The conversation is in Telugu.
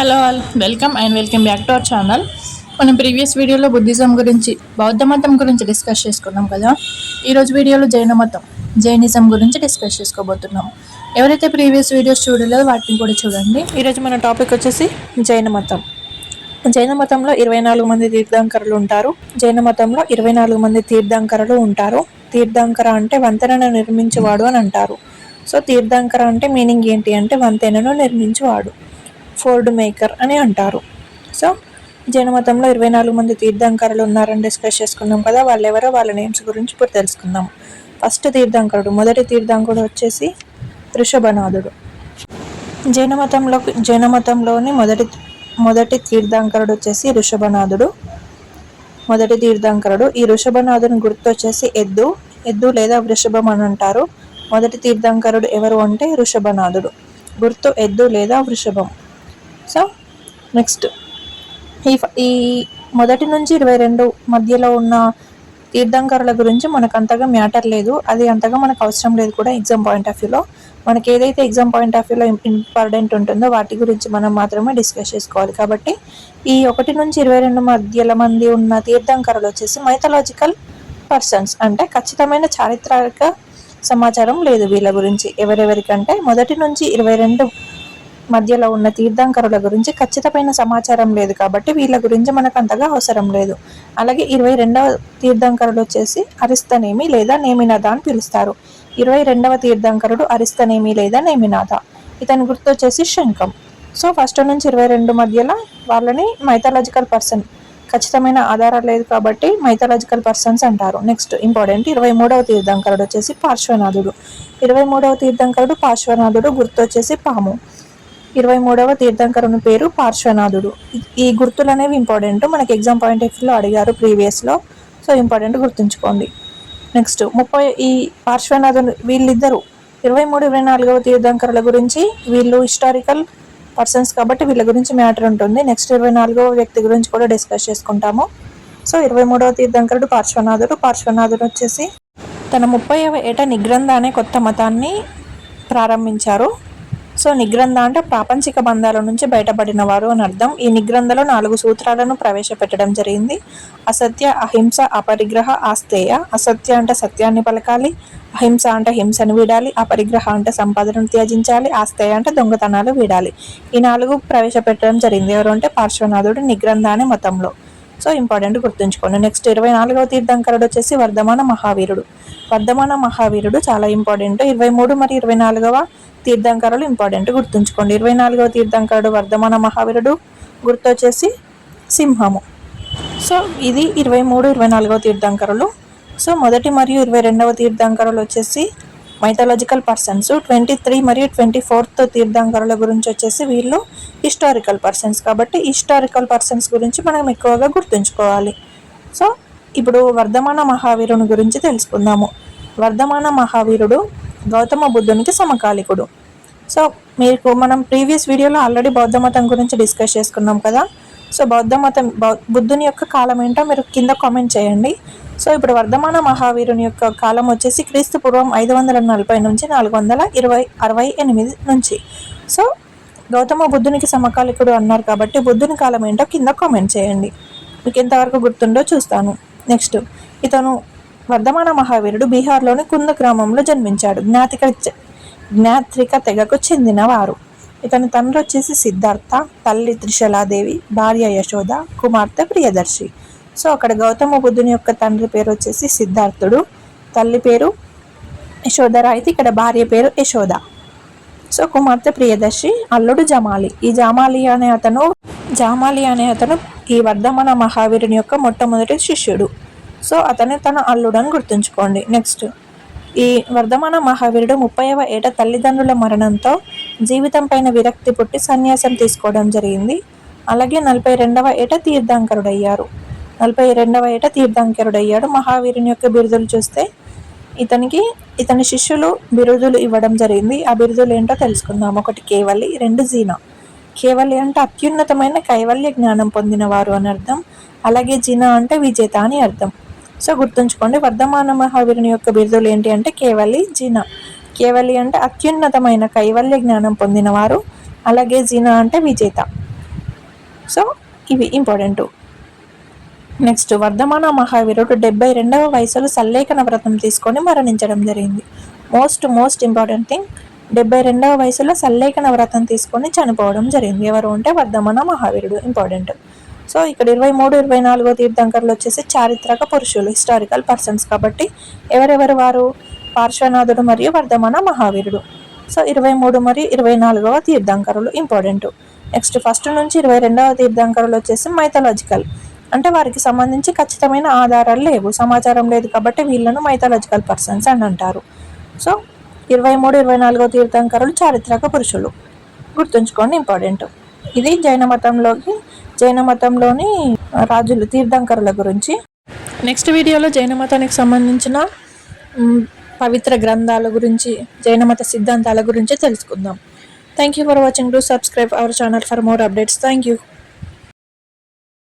Hello all welcome and welcome back to our channel. మనం ప్రీవియస్ వీడియోలో బుద్ధిజం గురించి బౌద్ధ మతం గురించి డిస్కస్ చేసుకున్నాం కదా? ఈరోజు వీడియోలో జైన మతం జైనిజం గురించి డిస్కస్ చేసుకోబోతున్నాం. ఎవరైతే ప్రీవియస్ వీడియోస్ చూడలేదో వాటిని కూడా చూడండి. ఈరోజు మన టాపిక్ వచ్చేసి జైన మతం. జైన మతంలో ఇరవై నాలుగు మంది తీర్థంకరులు ఉంటారు. జైన మతంలో ఇరవై నాలుగు మంది తీర్థంకరులు ఉంటారు. తీర్థంకర అంటే వంతెనను నిర్మించేవాడు అని అంటారు. సో తీర్థంకర అంటే మీనింగ్ ఏంటి అంటే వంతెనను నిర్మించేవాడు. ఫోర్డ్ మేకర్ అని అంటారు. సో జైన మతంలో ఇరవై నాలుగు మంది తీర్థంకరులు ఉన్నారని డిస్కస్ చేసుకున్నాం కదా వాళ్ళు ఎవరో వాళ్ళ నేమ్స్ గురించి ఇప్పుడు తెలుసుకుందాం. ఫస్ట్ తీర్థంకరుడు మొదటి తీర్థంకరుడు వచ్చేసి ఋషభనాథుడు జైన మతంలో జైన మొదటి మొదటి తీర్థంకరుడు వచ్చేసి ఋషభనాథుడు మొదటి తీర్థంకరుడు ఈ ఋషభనాథుని గుర్తు వచ్చేసి ఎద్దు. ఎద్దు లేదా వృషభం అని అంటారు. మొదటి తీర్థంకరుడు ఎవరు అంటే ఋషభనాథుడు గుర్తు ఎద్దు లేదా వృషభం. సో నెక్స్ట్ ఈ ఈ మొదటి నుంచి ఇరవై రెండు మధ్యలో ఉన్న తీర్థంకరుల గురించి మనకు అంతగా మ్యాటర్ లేదు. అది అంతగా మనకు అవసరం లేదు కూడా ఎగ్జామ్ పాయింట్ ఆఫ్ వ్యూలో. మనకి ఏదైతే ఎగ్జామ్ పాయింట్ ఆఫ్ వ్యూలో ఇంపార్టెంట్ ఉంటుందో వాటి గురించి మనం మాత్రమే డిస్కస్ చేసుకోవాలి. కాబట్టి ఈ ఒకటి నుంచి ఇరవై రెండు మధ్యల మంది ఉన్న తీర్థంకరులు వచ్చేసి మైథలాజికల్ పర్సన్స్ అంటే ఖచ్చితమైన చారిత్రక సమాచారం లేదు వీళ్ళ గురించి. ఎవరెవరికంటే మొదటి నుంచి ఇరవై రెండు మధ్యలో ఉన్న తీర్థంకరుల గురించి ఖచ్చితమైన సమాచారం లేదు కాబట్టి వీళ్ళ గురించి మనకు అంతగా అవసరం లేదు. అలాగే ఇరవై రెండవ తీర్థంకరుడు వచ్చేసి అరిస్తనేమి లేదా నేమినాథ అని పిలుస్తారు. ఇరవై రెండవ తీర్థంకరుడు అరిస్తనేమి లేదా నేమినాథ. ఇతని గుర్తు వచ్చేసి శంఖం. సో ఫస్ట్ నుంచి ఇరవై రెండు మధ్యలో వాళ్ళని మైథాలజికల్ పర్సన్ ఖచ్చితమైన ఆధారాలు లేదు కాబట్టి మైథాలజికల్ పర్సన్స్ అంటారు. నెక్స్ట్ ఇంపార్టెంట్ ఇరవై మూడవ తీర్థంకరుడు వచ్చేసి పార్శ్వనాథుడు. ఇరవై మూడవ తీర్థంకరుడు పార్శ్వనాథుడు గుర్తు వచ్చేసి పాము. ఇరవై మూడవ తీర్థంకరుని పేరు పార్శ్వనాథుడు. ఈ గుర్తులు అనేవి ఇంపార్టెంట్. మనకి ఎగ్జామ్ పాయింట్ ఆఫ్ వ్యూలో అడిగారు ప్రీవియస్లో సో ఇంపార్టెంట్ గుర్తుంచుకోండి. నెక్స్ట్ ముప్పై ఈ పార్శ్వనాథుడు వీళ్ళిద్దరు ఇరవై మూడు ఇరవై నాలుగవ తీర్థంకరుల గురించి వీళ్ళు హిస్టారికల్ పర్సన్స్ కాబట్టి వీళ్ళ గురించి మ్యాటర్ ఉంటుంది. నెక్స్ట్ ఇరవై నాలుగవ వ్యక్తి గురించి కూడా డిస్కస్ చేసుకుంటాము. సో ఇరవై మూడవ తీర్థంకరుడు పార్శ్వనాథుడు. పార్శ్వనాథుడు వచ్చేసి తన ముప్పైవ ఏట నిగ్రంథ అనే కొత్త మతాన్ని ప్రారంభించారు. సో నిగ్రంథ అంటే ప్రాపంచిక బంధాల నుంచి బయటపడిన వారు అని అర్థం. ఈ నిగ్రంథలో నాలుగు సూత్రాలను ప్రవేశపెట్టడం జరిగింది. అసత్య అహింస అపరిగ్రహ ఆస్తేయ అసత్య అంటే సత్యాన్ని పలకాలి. అహింస అంటే హింసను వీడాలి. అపరిగ్రహ అంటే సంపాదనను త్యజించాలి. ఆస్తేయ అంటే దొంగతనాలు వీడాలి. ఈ నాలుగు ప్రవేశపెట్టడం జరిగింది. ఎవరు అంటే పార్శ్వనాథుడు నిగ్రంథ అనే మతంలో. సో ఇంపార్టెంట్ గుర్తుంచుకోండి. నెక్స్ట్ ఇరవై నాలుగవ తీర్థంకరుడు వచ్చేసి వర్ధమాన మహావీరుడు. వర్ధమాన మహావీరుడు చాలా ఇంపార్టెంట్. ఇరవై మూడు మరియు ఇరవై నాలుగవ తీర్థంకరులు ఇంపార్టెంట్ గుర్తుంచుకోండి. ఇరవై నాలుగవ తీర్థంకరుడు వర్ధమాన మహావీరుడు గుర్తొచ్చేసి సింహము. సో ఇది ఇరవై మూడు ఇరవై నాలుగవ తీర్థంకరులు. సో మొదటి మరియు ఇరవై రెండవ తీర్థంకరులు వచ్చేసి మైథాలజికల్ పర్సన్స్ ట్వంటీ త్రీ మరియు ట్వంటీ ఫోర్త్ తీర్థంకరుల గురించి వచ్చేసి వీళ్ళు హిస్టారికల్ పర్సన్స్ కాబట్టి హిస్టారికల్ పర్సన్స్ గురించి మనం ఎక్కువగా గుర్తుంచుకోవాలి. సో ఇప్పుడు వర్ధమాన మహావీరుని గురించి తెలుసుకుందాము. వర్ధమాన మహావీరుడు గౌతమ బుద్ధునికి సమకాలికుడు. సో మీకు మనం ప్రీవియస్ వీడియోలో ఆల్రెడీ బౌద్ధ మతం గురించి డిస్కస్ చేసుకున్నాం కదా. సో బౌద్ధ మతం బుద్ధుని యొక్క కాలం ఏంటో మీరు కింద కామెంట్ చేయండి. సో ఇప్పుడు వర్ధమాన మహావీరుని యొక్క కాలం వచ్చేసి క్రీస్తు పూర్వం ఐదు వందల నలభై నుంచి నాలుగు వందల ఇరవై అరవై ఎనిమిది నుంచి. సో గౌతమ బుద్ధునికి సమకాలికుడు అన్నారు కాబట్టి బుద్ధుని కాలం ఏంటో కింద కామెంట్ చేయండి. మీకు ఎంతవరకు గుర్తుండో చూస్తాను. నెక్స్ట్ ఇతను వర్ధమాన మహావీరుడు బీహార్లోని కుంద గ్రామంలో జన్మించాడు. జ్ఞాతిక జ్ఞాత్రిక తెగకు చెందినవారు. ఇతని తండ్రి వచ్చేసి సిద్ధార్థ తల్లి త్రిశలాదేవి భార్య యశోద కుమార్తె ప్రియదర్శి. సో అక్కడ గౌతమ బుద్ధుని యొక్క తండ్రి పేరు వచ్చేసి సిద్ధార్థుడు. తల్లి పేరు యశోధర అయితే ఇక్కడ భార్య పేరు యశోద. సో కుమార్తె ప్రియదర్శి అల్లుడు జమాలి. ఈ జమాలి అనే అతను జామాలి అనే అతను ఈ వర్ధమాన మహావీరుని యొక్క మొట్టమొదటి శిష్యుడు. సో అతని తన అల్లుడని గుర్తుంచుకోండి. నెక్స్ట్ ఈ వర్ధమాన మహావీరుడు ముప్పైవ ఏట తల్లిదండ్రుల మరణంతో జీవితం పైన విరక్తి పుట్టి సన్యాసం తీసుకోవడం జరిగింది. అలాగే నలభై రెండవ ఏట తీర్థంకరుడయ్యారు. నలభై రెండవ ఏట తీర్థంకరుడయ్యాడు. మహావీరుని యొక్క బిరుదులు చూస్తే ఇతనికి ఇతని శిష్యులు బిరుదులు ఇవ్వడం జరిగింది. ఆ బిరుదులు ఏంటో తెలుసుకుందాం. ఒకటి కేవలి రెండు జీనా. కేవలి అంటే అత్యున్నతమైన కైవల్య జ్ఞానం పొందినవారు అని అర్థం. అలాగే జీనా అంటే విజేత అని అర్థం. సో గుర్తుంచుకోండి వర్ధమాన మహావీరుని యొక్క బిరుదులు ఏంటి అంటే కేవలి జీనా. కేవలి అంటే అత్యున్నతమైన కైవల్య జ్ఞానం పొందినవారు. అలాగే జిన అంటే విజేత. సో ఇవి ఇంపార్టెంట్ నెక్స్ట్ వర్ధమాన మహావీరుడు డెబ్బై రెండవ వయసులో సల్లేఖన వ్రతం తీసుకొని మరణించడం జరిగింది. మోస్ట్ మోస్ట్ ఇంపార్టెంట్ థింగ్ డెబ్బై రెండవ వయసులో సల్లేఖన వ్రతం తీసుకొని చనిపోవడం జరిగింది. ఎవరు అంటే వర్ధమాన మహావీరుడు ఇంపార్టెంట్ సో ఇక్కడ ఇరవై మూడు ఇరవై నాలుగో తీర్థంకర్లు వచ్చేసి చారిత్రక పురుషులు హిస్టారికల్ పర్సన్స్ కాబట్టి ఎవరెవరు వారు? పార్శ్వనాథుడు మరియు వర్ధమాన మహావీరుడు. సో ఇరవై మూడు మరియు ఇరవై నాలుగవ తీర్థంకరులు ఇంపార్టెంట్. నెక్స్ట్ ఫస్ట్ నుంచి ఇరవై రెండవ తీర్థంకరులు వచ్చేసి మైథలాజికల్. అంటే వారికి సంబంధించి ఖచ్చితమైన ఆధారాలు లేవు. సమాచారం లేదు కాబట్టి వీళ్ళను మైథలాజికల్ పర్సన్స్ అని అంటారు. సో ఇరవై మూడు ఇరవై నాలుగో తీర్థంకరులు చారిత్రక పురుషులు. గుర్తుంచుకోండి ఇంపార్టెంట్. ఇది జైన మతంలోకి జైన మతంలోని రాజులు తీర్థంకరుల గురించి. నెక్స్ట్ వీడియోలో జైన మతానికి సంబంధించిన పవిత్ర గ్రంథాల గురించి జైన మత సిద్ధాంతాల గురించి తెలుసుకుందాం. Thank you for watching to subscribe our channel for more updates thank you